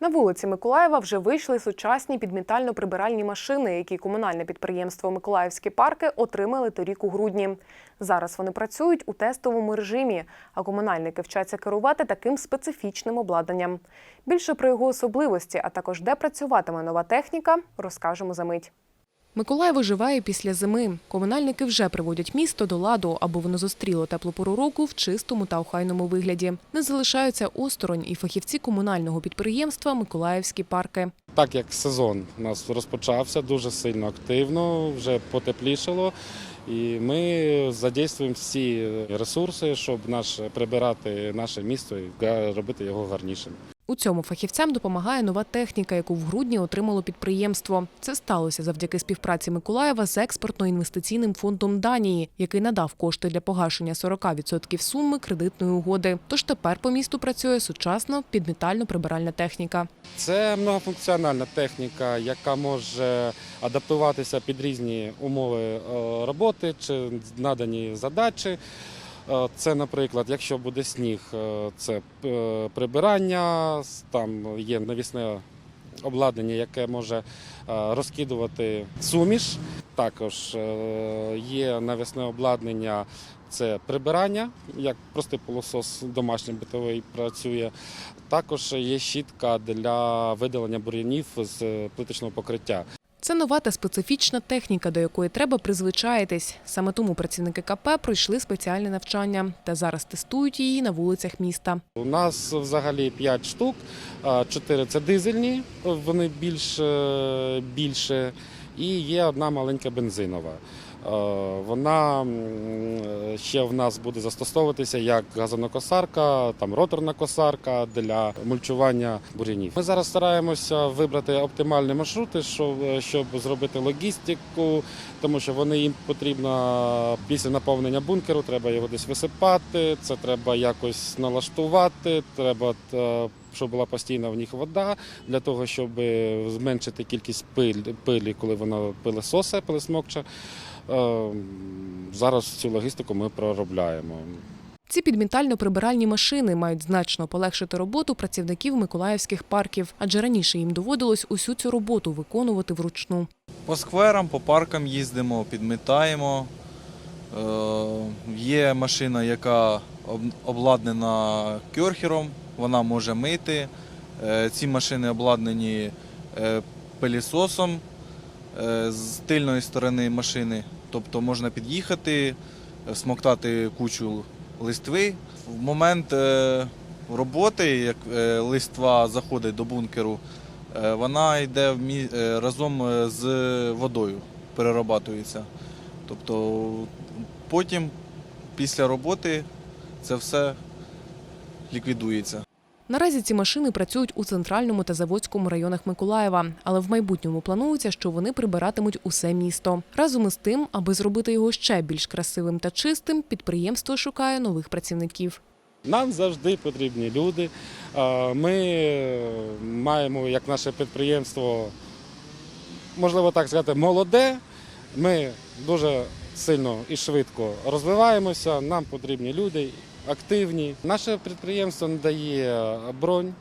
На вулиці Миколаєва вже вийшли сучасні підмітально-прибиральні машини, які комунальне підприємство Миколаївські парки отримали торік у грудні. Зараз вони працюють у тестовому режимі, а комунальники вчаться керувати таким специфічним обладнанням. Більше про його особливості, а також де працюватиме нова техніка, розкажемо за мить. Миколаїв оживає після зими. Комунальники вже приводять місто до ладу, аби воно зустріло теплу пору року в чистому та охайному вигляді. Не залишаються осторонь і фахівці комунального підприємства Миколаївські парки. Так як сезон у нас розпочався дуже сильно активно, вже потеплішало. І ми задействуємо всі ресурси, щоб наш прибирати наше місто і робити його гарнішим. У цьому фахівцям допомагає нова техніка, яку в грудні отримало підприємство. Це сталося завдяки співпраці Миколаєва з експортно-інвестиційним фондом Данії, який надав кошти для погашення 40% суми кредитної угоди. Тож тепер по місту працює сучасна підмітально-прибиральна техніка. Це многофункціональна техніка, яка може адаптуватися під різні умови е, роботи чи надані задачі. Е, Це, наприклад, якщо буде сніг, е, це е, прибирання, там є навісне обладнання, яке може розкидувати суміш. Також є навісне обладнання, це прибирання, як простий пилосос домашній битовий працює. Також є щітка для видалення бур'янів з плиточного покриття. Це нова та специфічна техніка, до якої треба призвичаїтись. Саме тому працівники КП пройшли спеціальне навчання та зараз тестують її на вулицях міста. У нас взагалі 5 штук, 4 це дизельні, вони більш, більше, і є одна маленька бензинова. Е, Вона ще в нас буде застосовуватися як газонокосарка, там роторна косарка для мульчування бур'янів. Ми зараз стараємося вибрати оптимальні маршрути, щоб, щоб зробити логістику, тому що вони їм потрібно після наповнення бункеру, треба його десь висипати, це треба якось налаштувати, треба. е, щоб була постійна в них вода, для того, щоб зменшити кількість пиль, пилі, коли вона пилесосе, пилесмокче. Е, Зараз цю логістику ми проробляємо. Ці підмітально-прибиральні машини мають значно полегшити роботу працівників миколаївських парків, адже раніше їм доводилось усю цю роботу виконувати вручну. По скверам, по паркам їздимо, підмітаємо. Е, Є машина, яка обладнана кьорхером, вона може мити. Е, Ці машини обладнані пилісосом з тильної сторони машини. Тобто можна під'їхати, е, смоктати кучу листви. В момент е, роботи, як е, листва заходить до бункеру, Вона йде разом з водою, перерабатується. Тобто потім, після роботи, це все ліквідується. Наразі ці машини працюють у центральному та заводському районах Миколаєва, але в майбутньому планується, що вони прибиратимуть усе місто. Разом із тим, аби зробити його ще більш красивим та чистим, підприємство шукає нових працівників. Нам завжди потрібні люди. Е, Ми маємо, як наше підприємство, можливо так сказати, молоде. Ми дуже сильно і швидко розвиваємося. Нам потрібні люди активні. Наше підприємство надає бронь.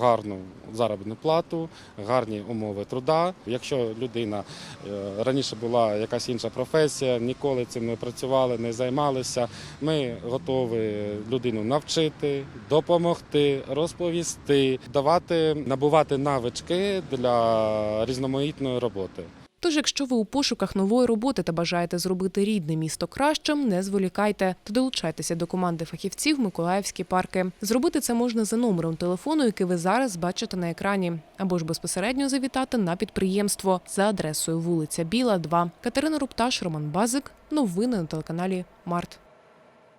Гарну заробітну плату, гарні умови труда. Якщо людина е, раніше була якась інша професія, ніколи цим не працювали, не займалися. Ми готові людину навчити, допомогти, розповісти, давати, набувати навички для різноманітної роботи. Тож, якщо ви у пошуках нової роботи та бажаєте зробити рідне місто кращим, не зволікайте та долучайтеся до команди фахівців Миколаївські парки. Зробити це можна за номером телефону, який ви зараз бачите на екрані, або ж безпосередньо завітати на підприємство за адресою вулиця Біла, 2. Катерина Рупташ, Роман Базик. Новини на телеканалі Март.